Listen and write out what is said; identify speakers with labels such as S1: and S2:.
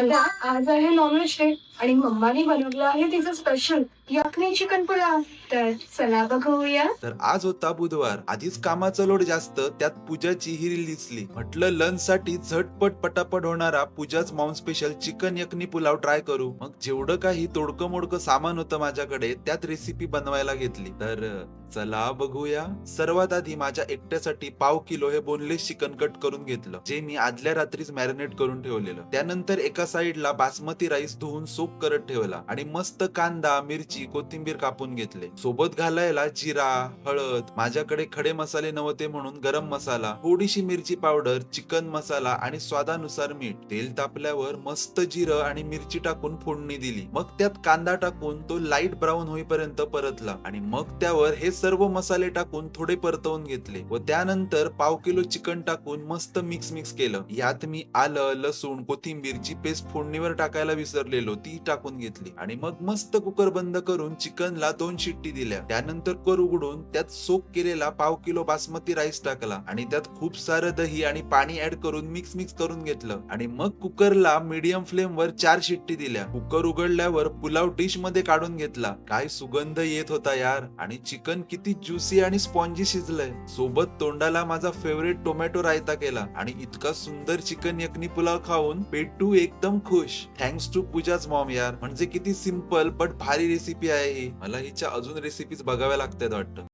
S1: मला आज आहे नॉनव्हेज डे आणि मम्माने बनवलं आहे तिचं स्पेशल यखनी चिकन पुलाव तर चला बघूया.
S2: तर आज होता बुधवार. आधीच कामाचा लोड जास्त त्यात पूजाची हिरी दिसली. म्हटलं लंच साठी झटपट पटापट होणारा पूजाच mom special chicken yakhni pulao try करू. मग जेवढं काही तोडकं मोडकं सामान होतं माझ्याकडे त्यात रेसिपी बनवायला घेतली. तर चला बघूया. सर्वात आधी माझ्या एकट्यासाठी पाव किलो हे बोनलेस चिकन कट करून घेतलं जे मी आदल्या रात्रीच मॅरिनेट करून ठेवलेलं. त्यानंतर एका साईडला बासमती राईस धुवून सोप करत ठेवला आणि मस्त कांदा मिरची कोथिंबीर कापून घेतले. सोबत घालायला जिरा हळद माझ्याकडे खडे मसाले नव्हते म्हणून गरम मसाला थोडीशी मिरची पावडर चिकन मसाला आणि स्वादानुसार मीठ. तेल तापल्यावर मस्त जिरं आणि मिरची टाकून फोडणी दिली. मग त्यात कांदा टाकून तो लाइट ब्राऊन होईपर्यंत परतला आणि मग त्यावर हे सर्व मसाले टाकून थोडे परतवून घेतले व त्यानंतर पाव किलो चिकन टाकून मस्त मिक्स मिक्स केलं. यात मी आलं लसूण कोथिंबीरची पेस्ट फोडणीवर टाकायला विसरलेलो ती टाकून घेतली. आणि मग मस्त कुकर बंद करून चिकनला दोन शिट्टी दिल्या. त्यानंतर कर उघडून त्यात सोक केलेला पाव किलो बासमती राईस टाकला आणि त्यात खूप सारं दही आणि पाणी ऍड करून मिक्स मिक्स करून घेतलं. आणि मग कुकरला मीडियम फ्लेम वर चार शिट्टी दिल्या. कुकर उघडल्यावर पुलाव डिशमध्ये काढून घेतला. काय सुगंध येत होता यार. आणि चिकन किती ज्युसी आणि स्पॉन्जी शिजलंय. सोबत तोंडाला माझा फेवरेट टोमॅटो रायता केला आणि इतका सुंदर चिकन यकनी पुलाव खाऊन पेटू एकदम खुश. थँक्स टू पूजाच मॉम यार. म्हणजे किती सिंपल बट भारी रेसिपी आहे ही. मला हिच्या अजून रेसिपीज बघाव्या लागतात वाटतं.